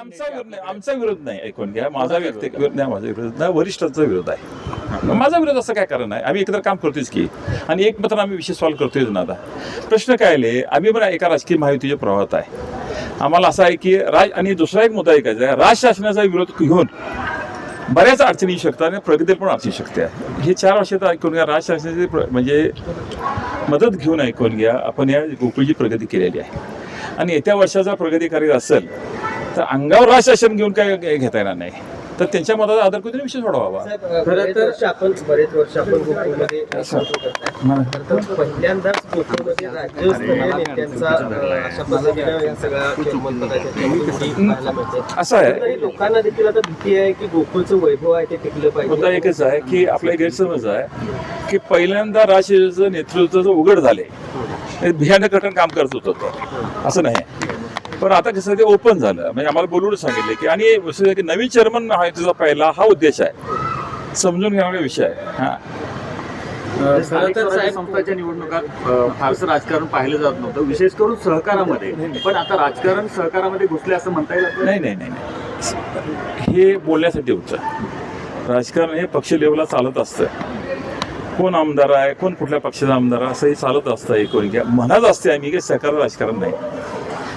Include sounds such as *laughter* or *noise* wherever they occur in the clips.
आमचा विरोध नाही. आमचा विरोध नाही. ऐकून घ्या. माझा व्यक्ती विरोध नाही माझा विरोध नाही. वरिष्ठांचा विरोध आहे. माझा विरोध असं काय कारण आहे? आम्ही एकत्र काम करतोयच की. आणि एक मात्र आम्ही विषय सॉल्व्ह करतोय ना आता. प्रश्न काय आले? आम्ही पण एका राजकीय महायुतीच्या प्रवाहात आहे. आम्हाला असं आहे की राज आणि दुसरा एक मुद्दा ऐकायचा आहे. राज शासनाचा विरोध घेऊन बऱ्याच अडचणी येऊ शकतात आणि प्रगतीला पण अडचणी शकते. हे चार वर्षात ऐकून घ्या. राज शासनाची म्हणजे मदत घेऊन ऐकून घ्या. आपण या गोकुळची प्रगती केलेली आहे. आणि येत्या वर्षाचा प्रगती करायचा असेल तर अंगावर राज शासन घेऊन काय काय घेता येणार नाही. तर त्यांच्या मताचा आदर करून विषय सोडवावा खरं तर आपण बरेच वर्ष आपण *laughs* गोकुळमध्ये पहिल्यांदाच गोकुळमध्ये राज्यस्तरीय नेत्यांचा अं, अशा पद्धतीनं या सगळ्या चेअरमनपदाच्या निवडी पाहायला मिळते. असं आहे. लोकांना देखील आता भीती आहे की गोकुळचं वैभव आहे ते टिकलं मुद्दा पाहिजे एकच आहे की आपला एक गैरसमज आहे की पहिल्यांदा राजशासनाचं नेतृत्व जर उघड झाले. हे. भयानक गठन काम करत होतं. असं नाही. पण आता कसं ते ओपन झालं. म्हणजे आम्हाला बोलून सांगितले की आणि की नवीन चेअरमन महायुतीचा पहिला हा उद्देश आहे. समजून घेणारा विषय आहे. हा. संस्थांच्या निवडणुकात फारसं राजकारण पाहिलं जात नव्हतं. विशेष करून सहकारामध्ये. पण आता राजकारण सहकारामध्ये घुसले असं म्हणता येईल? नाही नाही नाही नाही. हे बोलण्यासाठी होतं. राजकारण हे पक्ष लेवलला चालत असतं. कोण आमदार आहे कोण कुठल्या पक्षाचा आमदार आहे असं हे चालत असतं हे कोणी घ्या म्हणत असते आम्ही की सहकार राजकारण नाही.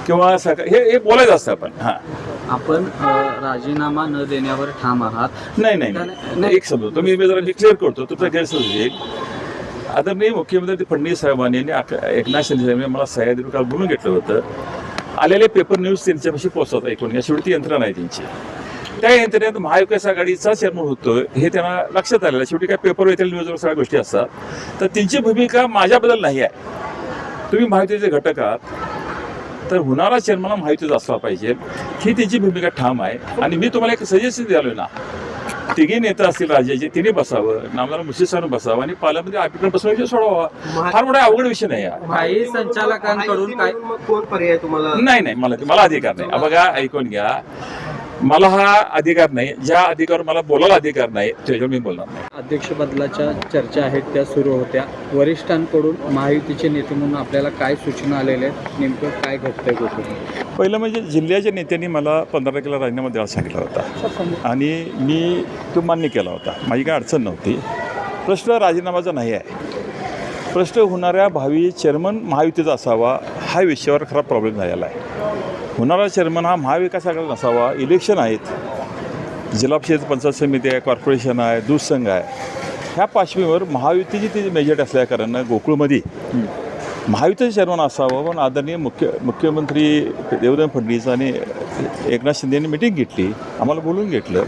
किंवा सहकार हे हे बोलायचं असतं आपण. हां. आपण अ, राजीनामा न देण्यावर ठाम आहात. नाही नाही नाही. एक समजतो मी मी जरा क्लिअर करतो. तुमचा गैरसमज एक आदरणीय मुख्यमंत्री फडणवीस साहेबांनी आणि आक- एकनाथ शिंदे साहेबांनी मला सह्याद्री काल बोलून घेतलं होतं. आलेले पेपर न्यूज त्यांच्यापाशी पोहोचवतात ऐकून. या शेवटी यंत्रणा आहे त्यांची. त्या यंत्रणेत महाविकास आघाडीचा चेअरमन होतोय. हे त्यांना लक्षात आलेलं आहे. शेवटी काय पेपर येतील न्यूजवर सगळ्या गोष्टी असतात. तर त्यांची भूमिका माझ्याबद्दल नाही आहे. तुम्ही माहितीचे घटक आहात. तर होणारा चेअरमन हा माहितीच असला पाहिजे ही त्यांची भूमिका ठाम आहे. आणि मी तुम्हाला एक सजेशन द्यालो ना. तिघी नेता असतील राज्याचे तिने बसावं नामदार मुश्रीफ बसावं आणि पार्लमेंटमध्ये आर्टिकल बसवून विषय सोडवा फार मोठा अवघड विषय नाही हा. काही संचालकांकडून काय कोण पर्याय तुम्हाला? नाही नाही मला मला अधिकार नाही. बघा ऐकून घ्या. मला हा अधिकार नाही. ज्या अधिकारावर मला बोलायला अधिकार नाही त्याच्यावर मी बोलणार नाही. अध्यक्ष बदलाच्या चर्चा आहेत त्या सुरू होत्या. वरिष्ठांकडून महायुतीचे नेते म्हणून आपल्याला काय सूचना आलेल्या आहेत? नेमकं काय घडतंय गोकुळ पहिलं म्हणजे जिल्ह्याच्या नेत्यांनी मला पंधरा तारखेला राजीनामा द्यायला सांगितला होता. आणि मी तो मान्य केला होता. माझी काय अडचण नव्हती. प्रश्न राजीनामाचा नाही आहे. प्रश्न होणाऱ्या भावी चेअरमन महायुतीचा असावा हा विषयावर खरा प्रॉब्लेम झालेला आहे. होणारा चेअरमन हा महाविकास आघाडी नसावा. इलेक्शन आहेत. जिल्हा परिषद पंचायत समिती आहे कॉर्पोरेशन आहे दूध संघ आहे. ह्या पार्श्वभूमीवर महायुतीची ती मेजॉरिटी असल्याकारणानं गोकुळमध्ये महायुतीचं चेअरमन असावं पण आदरणीय मुख्य मुख्यमंत्री देवेंद्र फडणवीस आणि एकनाथ शिंदे यांनी मिटिंग घेतली. आम्हाला बोलून घेतलं.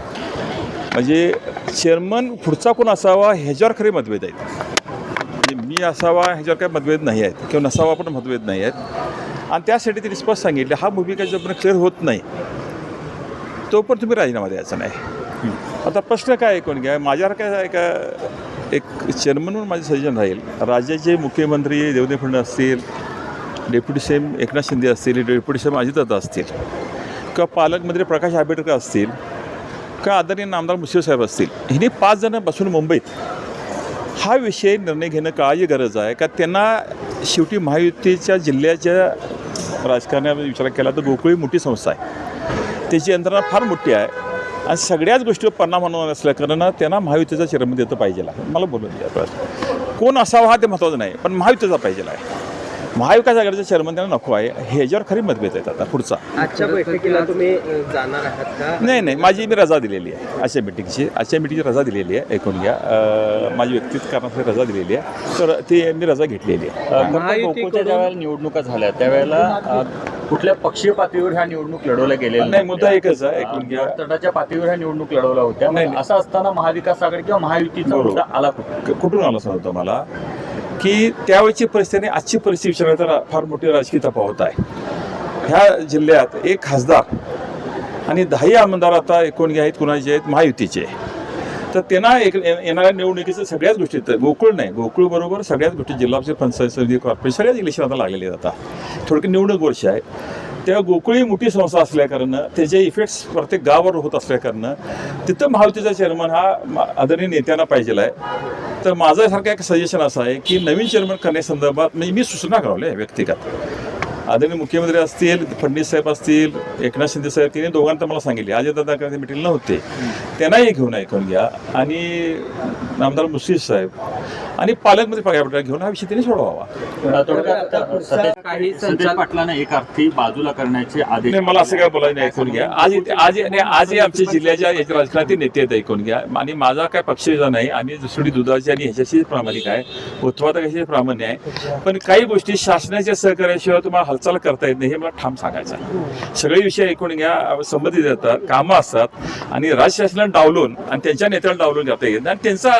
म्हणजे चेअरमन पुढचा कोण असावा ह्याच्यावर खरे मतभेद आहेत. म्हणजे मी असावा ह्याच्यावर काही मतभेद नाही आहेत. किंवा नसावा पण मतभेद नाही आहेत. आणि त्यासाठी त्यांनी स्पष्ट सांगितले हा भूमिका जोपर्यंत क्लिअर होत नाही तो पण तुम्ही राजीनामा द्यायचा नाही. आता प्रश्न काय ऐकून घ्या? माझ्यावर काय एका एक चेअरमन म्हणून माझे सजेशन राहील. राज्याचे मुख्यमंत्री देवेंद्र फडणवीस असतील डेप्युटी सीएम एकनाथ शिंदे असतील डेप्युटी सीएम अजितदादा असतील किंवा पालकमंत्री प्रकाश आंबेडकर असतील किंवा आदरणीय नामदार मुश्रीफ साहेब असतील हिने पाच जण बसून मुंबईत हा विषय निर्णय घेणं काळाची गरज आहे? का त्यांना शेवटी महायुतीच्या जिल्ह्याच्या राजकारणामध्ये विचार केला तर गोकुळी मोठी संस्था आहे. त्याची यंत्रणा फार मोठी आहे. आणि सगळ्याच गोष्टीवर परिणाम होणार असल्याकारणं त्यांना महायुतीचा चेअरमन देतं पाहिजे मला बोलून द्या कोण असावा हा ते महत्त्वाचं नाही पण महायुतीचा पाहिजे आहे. महाविकास आघाडीचा चेअरमन त्यांना नको आहे. ह्याच्यावर खरी मतभेद आहेत आता पुढचा. आजच्या बैठकीला तुम्ही अं, जाणार आहात का? नाही नाही माझी मी रजा दिलेली आहे. आजच्या मिटिंगची आजच्या मिटिंगची रजा दिलेली आहे ऐकून घ्या अं, माझी व्यक्तिगत कारणासाठी रजा दिलेली आहे. तर ती मी रजा घेतलेली आहे. अ, गोकुळच्या ज्या वेळेला निवडणुका झाल्या त्यावेळेला अ, कुठल्या पक्षीय पातळीवर ह्या निवडणूक लढवल्या गेलेल्या नाही मुद्दा एकच आहे ऐकून घ्या तटाच्या पातळीवर ह्या निवडणूक लढवल्या होत्या. नाही, मग नाही. असं असताना महाविकास आघाडी किंवा महायुतीचा बरोबर. मुद्दा आला कुठे क- कुठून आलं सांगतो मला? की त्यावेळची परिस्थिती आणि आजची परिस्थिती विचारण्याचा तर फार मोठी राजकीय तफावत आहे. ह्या जिल्ह्यात एक खासदार आणि दहाही आमदार आता एकूण जे आहेत कुणाचे आहेत महायुतीचे. तर त्यांना एक येणाऱ्या निवडणुकीचं सगळ्याच गोष्टीत गोकुळ नाही गोकुळ बरोबर सगळ्याच गोष्टी जिल्हा पंचायत समिती कॉर्पोरेशन सगळ्याच इलेक्शन आता लागलेले जातात आता. निवडणूक वर्ष आहे. तेव्हा गोकुळी मोठी संस्था असल्याकारणं त्याचे इफेक्ट्स प्रत्येक गावावर होत असल्याकारणं तिथं महायुतीचा चेअरमन हा आदरणीय नेत्यांना पाहिजे आहे. तर माझं सारखं एक सजेशन असं आहे की नवीन चेअरमन करण्यासंदर्भात म्हणजे मी सूचना करावल्या व्यक्तिगत. आदरणीय मुख्यमंत्री असतील फडणवीस साहेब असतील एकनाथ शिंदे साहेब तिने दोघांना मला सांगितले. अजयदादा काही मिटिंग नव्हते. त्यांनाही घेऊन ऐकून घ्या. आणि नामदार मुश्रीफ साहेब आणि पालकमंत्री पगार घेऊन हा विषय त्यांनी सोडवावा. थोडक्यात सध्या काही संजय संचाल पाटलांना एक अर्थी बाजूला करण्याचे आदेश मला असं काय बोलायचं ऐकून घ्या. आज इथे- आज नाही, आजही आमच्या जिल्ह्याच्या याच्या राजकारणातील नेते आहेत ऐकून घ्या. आणि माझा काय पक्षविधा नाही आणि दुसरी दुधाची आणि ह्याच्याशी प्रामाणिक आहे. उत्पादक कशी प्रामाण्य आहे. पण काही गोष्टी शासनाच्या सहकार्याशिवाय तुम्हाला हालचाल करता येत नाही हे मला ठाम सांगायचं आहे. सगळे विषय ऐकून घ्या संबंधित येतात कामं असतात. आणि राज्यशासनाला डावलून आणि त्यांच्या नेत्याला डावलून जाता येत नाही. आणि त्यांचा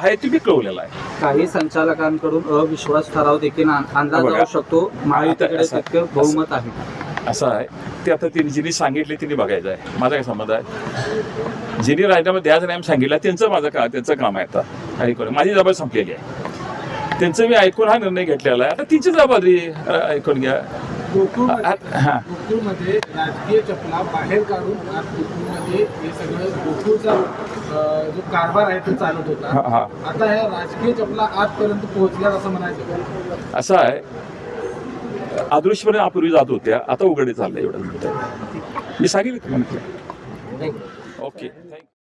हा हेतू बी कळवलेला आहे. काही संचालकांकडून अविश्वास ठराव देखील आण- आणला बघा. जाऊ शकतो. महायुतीकडे तितकं बहुमत आहे. असं आहे. ते आता तिने जिने सांगितले तिने बघायचं आहे. माझा काय संबंध आहे? जिने राजीनामा द्यायचं नाही सांगितलं. त्यांचं माझं का त्यांचं काम आहे आता. ऐकून माझी जबाबदारी संपलेली आहे. त्यांचं मी ऐकून हा निर्णय घेतलेला आहे. आता तिची जबाबदारी ऐकून घ्या. गोकुळमध्ये राजकीय चपला बाहेर काढून गोकुळमध्ये हे सगळं गोकुळचा जो कारभार आहे तो चालत हा, होता. हा. आता ह्या राजकीय चपला आजपर्यंत पोहोचल्यात असं म्हणायचं असं आहे. अदृश्यपणे यापूर्वी जात होत्या. आता उघडे चाललंय एवढं. मी सांगितलं तुम्हाला? Okay thank you